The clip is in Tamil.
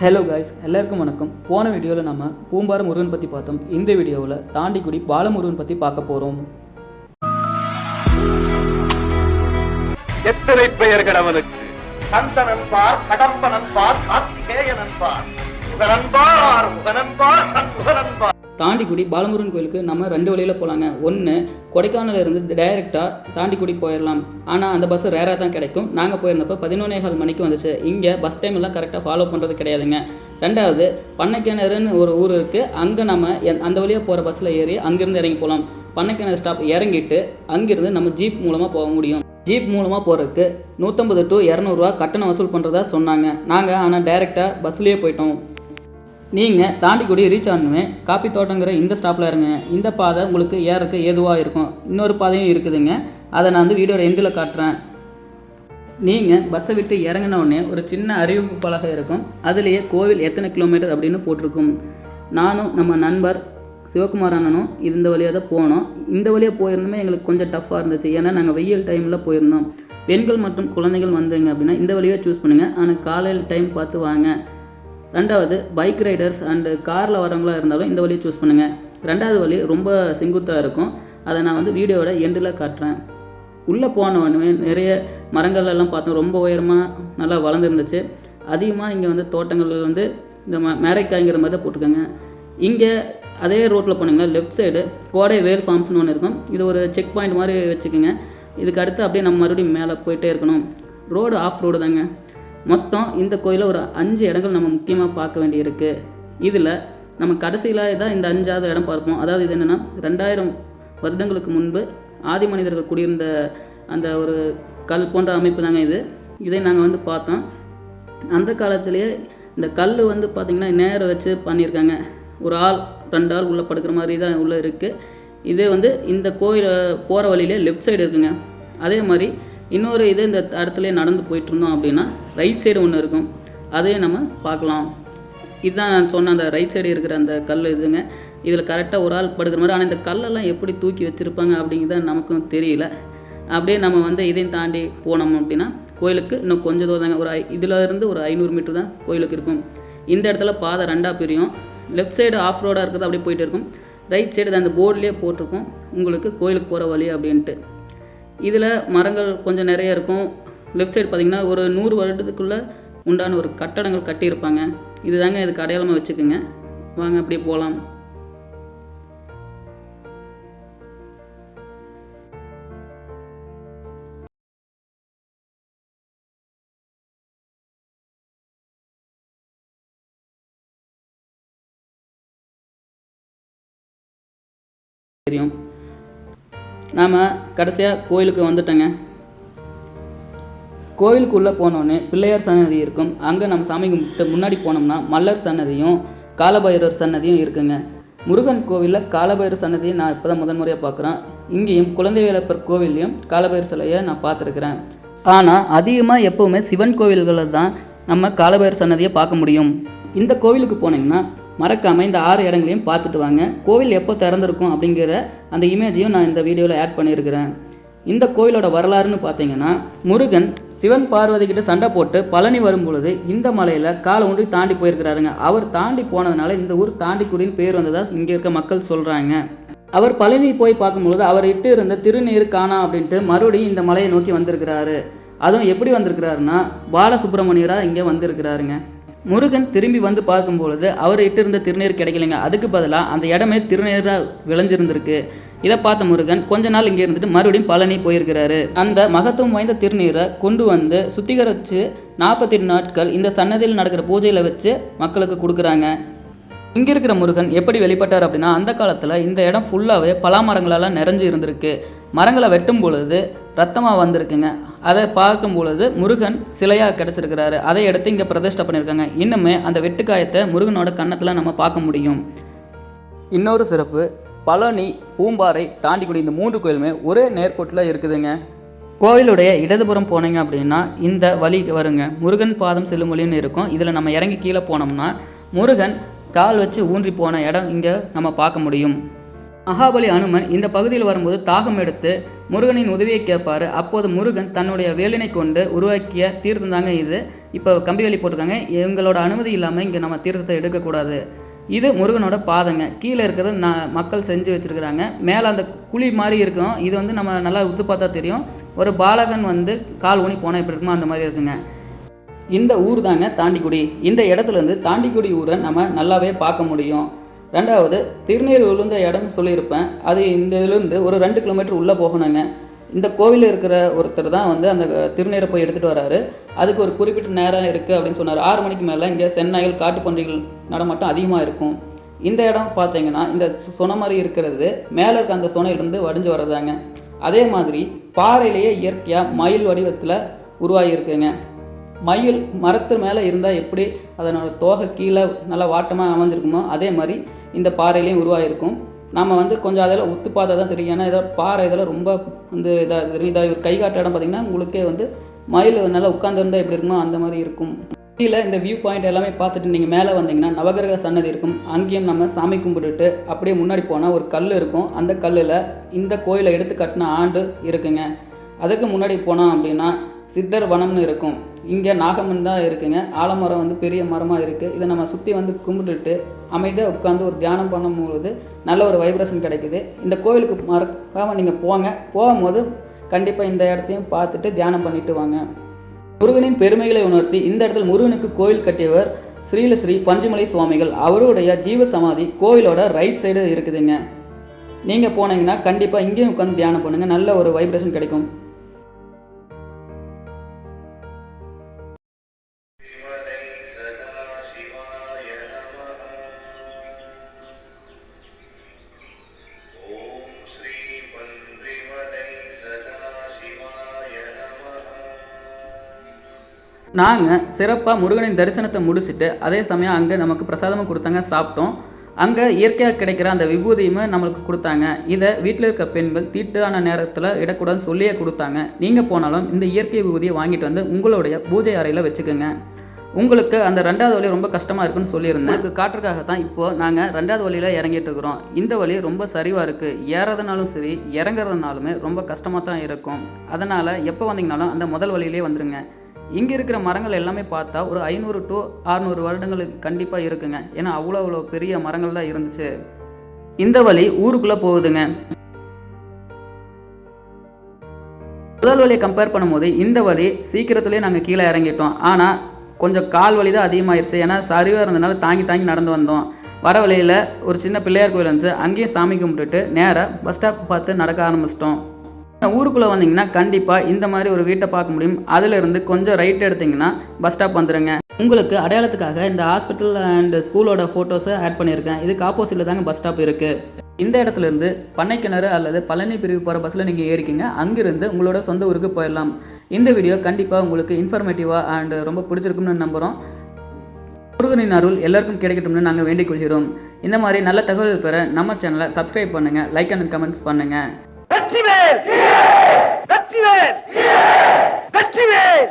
ஹலோ காய்ஸ் எல்லாருக்கும் வணக்கம். போன வீடியோவில் நம்ம பூம்பார முருகன் பற்றி பார்த்தோம். இந்த வீடியோவில் தாண்டிக்குடி பாலமுருகன் பற்றி பார்க்க போகிறோம் எத்தனை பெயர்கள் அவனுக்கு? கந்தனன்பார் கடம்பனன்பார் கார்த்திகேயனன்பார். முகனன்பார் முகனன்பார் முகனன்பார் தாண்டிக்குடி பாலமுருகன் கோயிலுக்கு நம்ம ரெண்டு வழியில் போகலாங்க ஒன்று கொடைக்கானல்ல இருந்து டைரெக்டாக தாண்டிக்குடி போயிடலாம் ஆனால் அந்த பஸ் ரேராக தான் கிடைக்கும். நாங்கள் போயிருந்தப்போ பதினொன்னே கால் மணிக்கு வந்துச்சு. இங்கே பஸ் டைம் எல்லாம் கரெக்டாக ஃபாலோ பண்ணுறது கிடையாதுங்க. ரெண்டாவது பண்ணைக்கிணறுன்னு ஒரு ஊர் இருக்குது அங்கே நம்ம அந்த வழியாக போகிற பஸ்ஸில் ஏறி அங்கேருந்து இறங்கி போகலாம் பண்ணைக்கிணறு ஸ்டாப் இறங்கிட்டு அங்கேருந்து நம்ம ஜீப் மூலமாக போக முடியும். ஜீப் மூலமாக போகிறதுக்கு நூற்றம்பது டு இரநூறுவா கட்டணம் வசூல் பண்ணுறதா சொன்னாங்க. நாங்கள் ஆனால் டைரெக்டாக பஸ்லேயே போயிட்டோம். நீங்கள் தாண்டிக்குடி ரீச் ஆனதுமே காப்பி தோட்டங்கிற இந்த ஸ்டாப்பில் இருங்க. இந்த பாதை உங்களுக்கு ஏறக்கு ஏதுவாக இருக்கும்? இன்னொரு பாதையும் இருக்குதுங்க. அதை நான் வந்து வீடியோட எண்டில் காட்டுறேன். நீங்கள் பஸ்ஸை விட்டு இறங்கினோடனே ஒரு சின்ன அறிவிப்பு பலகை இருக்கும். அதுலேயே கோவில் எத்தனை கிலோமீட்டர் அப்படின்னு போட்டிருக்கும். நானும் நம்ம நண்பர் சிவகுமார் அண்ணனும் இந்த வழியாக தான் போனோம். இந்த வழியாக போயிருந்தோமே எங்களுக்கு கொஞ்சம் டஃப்பாக இருந்துச்சு. ஏன்னா நாங்கள் வெயில் டைமில் போயிருந்தோம். பெண்கள் மற்றும் குழந்தைகள் வந்தீங்க அப்படின்னா இந்த வழியாக சூஸ் பண்ணுங்கள் ஆனால் காலையில் டைம் பார்த்து வாங்க. ரெண்டாவது பைக் ரைடர்ஸ் அண்டு காரில் வரவங்களா இருந்தாலும் இந்த வழியை சூஸ் பண்ணுங்கள் ரெண்டாவது வழி ரொம்ப செங்குத்தாக இருக்கும். அதை நான் வந்து வீடியோவோட எண்டில் காட்டுறேன். உள்ளே போனவனுமே நிறைய மரங்கள் எல்லாம் பார்த்தோம். ரொம்ப உயரமாக நல்லா வளர்ந்துருந்துச்சு. அதிகமாக இங்கே வந்து தோட்டங்கள் வந்து இந்த ம மேரைக்காய்ங்கிற மாதிரி தான் போட்டிருக்காங்க. இங்கே அதே ரோட்டில் போனீங்கன்னா லெஃப்ட் சைடு கோடை வேல் ஃபார்ம்ஸ்னு ஒன்று இருக்கும். இது ஒரு செக் பாயிண்ட் மாதிரி வச்சுக்கோங்க. இதுக்கு அடுத்து அப்படியே நம்ம மறுபடியும் மேலே போயிட்டே இருக்கணும். ரோடு ஆஃப் ரோடு தாங்க. மொத்தம் இந்த கோயிலில் ஒரு அஞ்சு இடங்கள் நம்ம முக்கியமாக பார்க்க வேண்டியிருக்கு. இதில் நம்ம கடைசியில் தான் இந்த அஞ்சாவது இடம் பார்ப்போம். அதாவது இது என்னென்னா ரெண்டாயிரம் வருடங்களுக்கு முன்பு ஆதி மனிதர்கள் குடியிருந்த அந்த ஒரு கல் போன்ற அமைப்பு தாங்க இது. இதை நாங்கள் வந்து பார்த்தோம். அந்த காலத்திலேயே இந்த கல் வந்து பார்த்திங்கன்னா நேரம் வச்சு பண்ணியிருக்காங்க. ஒரு ஆள் ரெண்டு ஆள் உள்ளே படுக்கிற மாதிரி தான் உள்ளே இருக்குது இது வந்து இந்த கோயிலை போகிற வழியிலே லெஃப்ட் சைடு இருக்குங்க. அதே மாதிரி இன்னொரு இது இந்த இடத்துல நடந்து போயிட்டுருந்தோம் அப்படின்னா ரைட் சைடு ஒன்று இருக்கும். அதையும் நம்ம பார்க்கலாம். இதுதான் நான் சொன்ன அந்த ரைட் சைடு இருக்கிற அந்த கல் இதுங்க. இதில் கரெக்டாக ஒரு ஆள் படுக்கிற மாதிரி ஆனால் இந்த கல்லெல்லாம் எப்படி தூக்கி வச்சுருப்பாங்க அப்படிங்கிறது நமக்கும் தெரியல. அப்படியே நம்ம வந்து இதையும் தாண்டி போனோம் அப்படின்னா கோயிலுக்கு இன்னும் கொஞ்சம் தூரம் தாங்க ஒரு ஐ இதில் இருந்து ஒரு ஐநூறு மீட்டர் தான் கோயிலுக்கு இருக்கும். இந்த இடத்துல பாதை ரெண்டாக பிரியும். லெஃப்ட் சைடு ஆஃப் ரோடாக இருக்கிறது அப்படியே போயிட்டு இருக்கும். ரைட் சைடு அந்த போர்ட்லேயே போட்டிருக்கும். உங்களுக்கு கோயிலுக்கு போகிற வழி அப்படின்ட்டு. இதில் மரங்கள் கொஞ்சம் நிறைய இருக்கும். லெஃப்ட் சைடு பார்த்தீங்கன்னா ஒரு நூறு வருடத்துக்குள்ளே உண்டான ஒரு கட்டடங்கள் கட்டியிருப்பாங்க. இதுதாங்க இதுக்கு அடையாளமாக வச்சுக்கோங்க. வாங்க அப்படியே போகலாம் தெரியும். நாம் கடைசியாக கோயிலுக்கு வந்துட்டோங்க. கோவிலுக்குள்ளே போனோன்னே பிள்ளையார் சன்னதி இருக்கும். அங்கே நம்ம சாமி கும்பிட்டு முன்னாடி போனோம்னா மல்லர் சன்னதியும் காலபைரவர் சன்னதியும் இருக்குங்க. முருகன் கோவிலில் காலபைரவர் சன்னதியை நான் இப்போ தான் முதன் முறையாக பார்க்குறேன் இங்கேயும் குழந்தை வேலப்பர் கோவில்லையும் காலபைரவர் சிலையை நான் பார்த்துருக்குறேன். ஆனால் அதிகமாக எப்போவுமே சிவன் கோவில்களில் தான் நம்ம காலபைரவர் சன்னதியை பார்க்க முடியும். இந்த கோவிலுக்கு போனீங்கன்னா மறக்காமல் இந்த ஆறு இடங்களையும் பார்த்துட்டு வாங்க. கோவில் எப்போ திறந்திருக்கும் அப்படிங்கிற அந்த இமேஜையும் நான் இந்த வீடியோவில் ஆட் பண்ணியிருக்கிறேன். இந்த கோவிலோட வரலாறுன்னு பார்த்தீங்கன்னா முருகன் சிவன் பார்வதி கிட்ட சண்டை போட்டு பழனி வரும் பொழுது இந்த மலையில் காலை ஊன்றி தாண்டி போயிருக்கிறாருங்க. அவர் தாண்டி போனதுனால இந்த ஊர் தாண்டிக்குடின்னு பேர் வந்ததாக இங்கே இருக்க மக்கள் சொல்கிறாங்க அவர் பழனி போய் பார்க்கும்பொழுது அவர் இட்டு இருந்த திருநீர் காணா அப்படின்ட்டு மறுபடியும் இந்த மலையை நோக்கி வந்திருக்கிறாரு. அதுவும் எப்படி வந்திருக்கிறாருன்னா பாலசுப்ரமணியராக இங்கே வந்திருக்கிறாருங்க. முருகன் திரும்பி வந்து பார்க்கும் பொழுது அவர் இட்டு இருந்த திருநீர் கிடைக்கலைங்க. அதுக்கு பதிலாக அந்த இடமே திருநீராக விளைஞ்சிருந்திருக்கு. இதை பார்த்த முருகன் கொஞ்ச நாள் இங்கே இருந்துட்டு மறுபடியும் பழனி போயிருக்கிறாரு. அந்த மகத்துவம் வாய்ந்த திருநீரை கொண்டு வந்து சுத்திகரித்து நாற்பத்தி நாட்கள் இந்த சன்னதியில் நடக்கிற பூஜையில் வச்சு மக்களுக்கு கொடுக்குறாங்க. இங்கே இருக்கிற முருகன் எப்படி வெளிப்பட்டார் அப்படின்னா அந்த காலத்தில் இந்த இடம் ஃபுல்லாகவே பலாமரங்களால் நிறைஞ்சு இருந்திருக்கு. மரங்களை வெட்டும் பொழுது ரத்தமாக வந்திருக்குங்க. அதை பார்க்கும் பொழுது முருகன் சிலையாக கிடச்சிருக்கிறாரு. அதை எடுத்து இங்கே பிரதிஷ்டை பண்ணியிருக்காங்க. இன்னுமே அந்த வெட்டுக்காயத்தை முருகனோட கன்னத்தில் நம்ம பார்க்க முடியும். இன்னொரு சிறப்பு பழனி பூம்பாறை தாண்டிக்குடி இந்த மூன்று கோயிலுமே ஒரே நேர்கோட்டில் இருக்குதுங்க. கோயிலுடைய இடதுபுறம் போனீங்க அப்படின்னா இந்த வழி வருங்க. முருகன் பாதம் செல்லும் வழின்னு இருக்கும். இதில் நம்ம இறங்கி கீழே போனோம்னா முருகன் கால் வச்சு ஊன்றி போன இடம் இங்கே நம்ம பார்க்க முடியும். மகாபலி அனுமன் இந்த பகுதியில் வரும்போது தாகம் எடுத்து முருகனின் உதவியை கேட்பாரு. அப்போது முருகன் தன்னுடைய வேலினை கொண்டு உருவாக்கிய தீர்த்தம் தாங்க இது. இப்போ கம்பிவேலி போட்டிருக்காங்க. எங்களோட அனுமதி இல்லாமல் இங்கே நம்ம தீர்த்தத்தை எடுக்கக்கூடாது. இது முருகனோட பாதங்க. கீழே இருக்கிறது நான் மக்கள் செஞ்சு வச்சுருக்கிறாங்க. மேலே அந்த குழி மாதிரி இருக்கும். இது வந்து நம்ம நல்லா உத்து பார்த்தா தெரியும். ஒரு பாலகன் வந்து கால் ஊனி போனால் எப்படி இருக்குமோ அந்த மாதிரி இருக்குங்க. இந்த ஊர் தாங்க தாண்டிக்குடி? இந்த இடத்துலேருந்து தாண்டிக்குடி ஊரை நம்ம நல்லாவே பார்க்க முடியும். ரெண்டாவது திருநீர் விழுந்த இடம்னு சொல்லியிருப்பேன். அது இந்த இதுலேருந்து ஒரு ரெண்டு கிலோமீட்டர் உள்ளே போகணுங்க இந்த கோவிலில் இருக்கிற ஒருத்தர் தான் வந்து அந்த திருநீரை போய் எடுத்துகிட்டு வராரு. அதுக்கு ஒரு குறிப்பிட்ட நேரம் இருக்குது அப்படின்னு சொன்னார். ஆறு மணிக்கு மேலே இங்கே சென்னையில் காட்டுப்பன்றிகள் நடமாட்டம் அதிகமாக இருக்கும். இந்த இடம் பார்த்தீங்கன்னா இந்த சொ- சொன மாதிரி இருக்கிறது. மேலே இருக்க அந்த சொனையிலிருந்து வடிஞ்சு வர்றதாங்க. அதே மாதிரி பாறையிலேயே இயற்கையாக மயில் வடிவத்தில் உருவாகியிருக்குங்க. மயில் மரத்து மேலே இருந்தால் எப்படி அதனோட தோகை கீழே நல்லா வாட்டமாக அமைஞ்சிருக்குமோ அதே மாதிரி இந்த பாறையிலையும் உருவாகிருக்கும் நம்ம வந்து கொஞ்சம் அதில் உத்து பார்த்தா தான் தெரியும். ஏன்னா இதில் பாறை இதெல்லாம் ரொம்ப வந்து இதாக இதாக கை காட்டுற இடம் பார்த்திங்கன்னா உங்களுக்கே வந்து மயில் நல்லா உட்காந்துருந்தா எப்படி இருக்குமோ அந்த மாதிரி இருக்கும். கீழே இந்த வியூ பாயிண்ட் எல்லாமே பார்த்துட்டு நீங்கள் மேலே வந்தீங்கன்னா நவகிரக சன்னதி இருக்கும். அங்கேயும் நம்ம சாமி கும்பிட்டுட்டு அப்படியே முன்னாடி போனால் ஒரு கல் இருக்கும். அந்த கல்லில் இந்த கோயிலை எடுத்து கட்டின ஆண்டு இருக்குங்க. அதுக்கு முன்னாடி போனோம் அப்படின்னா சித்தர் வனம்னு இருக்கும். இங்கே நாகமன் தான் இருக்குங்க. ஆலமரம் வந்து பெரிய மரமாக இருக்குது இதை நம்ம சுற்றி வந்து கும்பிட்டுட்டு அமைதியாக உட்காந்து ஒரு தியானம் பண்ணும்பொழுது நல்ல ஒரு வைப்ரேஷன் கிடைக்குது. இந்த கோவிலுக்கு மறக்காமல் நீங்கள் போங்க. போகும்போது கண்டிப்பாக இந்த இடத்தையும் பார்த்துட்டு தியானம் பண்ணிட்டு வாங்க. முருகனின் பெருமைகளை உணர்த்தி இந்த இடத்துல முருகனுக்கு கோயில் கட்டியவர் ஸ்ரீலஸ்ரீ பஞ்சமலை சுவாமிகள். அவருடைய ஜீவ சமாதி கோயிலோட ரைட் சைடு இருக்குதுங்க. நீங்கள் போனீங்கன்னா கண்டிப்பாக இங்கேயும் உட்காந்து தியானம் பண்ணுங்கள் நல்ல ஒரு வைப்ரேஷன் கிடைக்கும். நாங்கள் சிறப்பாக முருகனின் தரிசனத்தை முடிச்சுட்டு அதே சமயம் அங்கே நமக்கு பிரசாதமும் கொடுத்தாங்க சாப்பிட்டோம். அங்கே இயற்கையாக கிடைக்கிற அந்த விபூதியுமே நம்மளுக்கு கொடுத்தாங்க. இதை வீட்டில் இருக்க பெண்கள் தீட்டான நேரத்தில் இடக்கூடாதுன்னு சொல்லியே கொடுத்தாங்க. நீங்கள் போனாலும் இந்த இயற்கை விபூதியை வாங்கிட்டு வந்து உங்களுடைய பூஜை அறையில் வச்சுக்கோங்க. உங்களுக்கு அந்த ரெண்டாவது வழி ரொம்ப கஷ்டமாக இருக்குன்னு சொல்லியிருந்தேன். காற்றுக்காக காட்டுறதுக்காக தான் இப்போது நாங்கள் ரெண்டாவது வழியில் இறங்கிட்டு இருக்கிறோம். இந்த வழி ரொம்ப சரிவாக இருக்குது ஏறதுனாலும் சரி இறங்குறதுனாலுமே ரொம்ப கஷ்டமாக தான் இருக்கும். அதனால் எப்போ வந்தீங்கனாலும் அந்த முதல் வழியிலே வந்துடுங்க இங்கே இருக்கிற மரங்கள் எல்லாமே பார்த்தா ஒரு ஐநூறு டு அறுநூறு வருடங்களுக்கு கண்டிப்பாக இருக்குங்க. ஏன்னா அவ்வளோ அவ்வளோ பெரிய மரங்கள் தான் இருந்துச்சு. இந்த வழி ஊருக்குள்ளே போகுதுங்க. முதல் வழியை கம்பேர் பண்ணும்போது இந்த வழி சீக்கிரத்துலேயே நாங்கள் கீழே இறங்கிட்டோம். ஆனால் கொஞ்சம் கால் வலி தான் அதிகமாகிடுச்சு ஏன்னா சரிவாக இருந்ததுனால தாங்கி தாங்கி நடந்து வந்தோம். வர வழியில் ஒரு சின்ன பிள்ளையார் கோயில் இருந்துச்சு. அங்கேயும் சாமி கும்பிட்டுட்டு நேராக பஸ் ஸ்டாப் பார்த்து நடக்க ஆரம்பிச்சிட்டோம். ஊருக்குள்ளே வந்தீங்கன்னா கண்டிப்பாக இந்த மாதிரி ஒரு வீட்டை பார்க்க முடியும். அதிலிருந்து கொஞ்சம் ரைட் எடுத்தீங்கன்னா பஸ் ஸ்டாப் வந்துடுங்க உங்களுக்கு அடையாளத்துக்காக இந்த ஹாஸ்பிட்டல் அண்ட் ஸ்கூலோட ஃபோட்டோஸை ஆட் பண்ணியிருக்கேன். இதுக்கு ஆப்போசிட்டில் தாங்க பஸ் ஸ்டாப் இருக்குது இந்த இடத்துல இருந்து பண்ணைக்கிணறு அல்லது பழனி பிரிவு போகிற பஸ்ஸில் நீங்கள் ஏறிக்கிங்க. அங்கிருந்து உங்களோட சொந்த ஊருக்கு போயிடலாம். இந்த வீடியோ கண்டிப்பாக உங்களுக்கு இன்ஃபர்மேட்டிவாக அண்ட் ரொம்ப பிடிச்சிருக்கும்னு நம்புகிறோம் முருகனின் அருள் எல்லாருக்கும் கிடைக்கட்டும்னு நாங்கள் வேண்டிக் கொள்கிறோம். இந்த மாதிரி நல்ல தகவல் பெற நம்ம சேனலை சப்ஸ்கிரைப் பண்ணுங்கள் லைக் அண்ட் கமெண்ட்ஸ் பண்ணுங்கள் வெற்றிவேல்! வெற்றிவேல்! வெற்றிவேல்!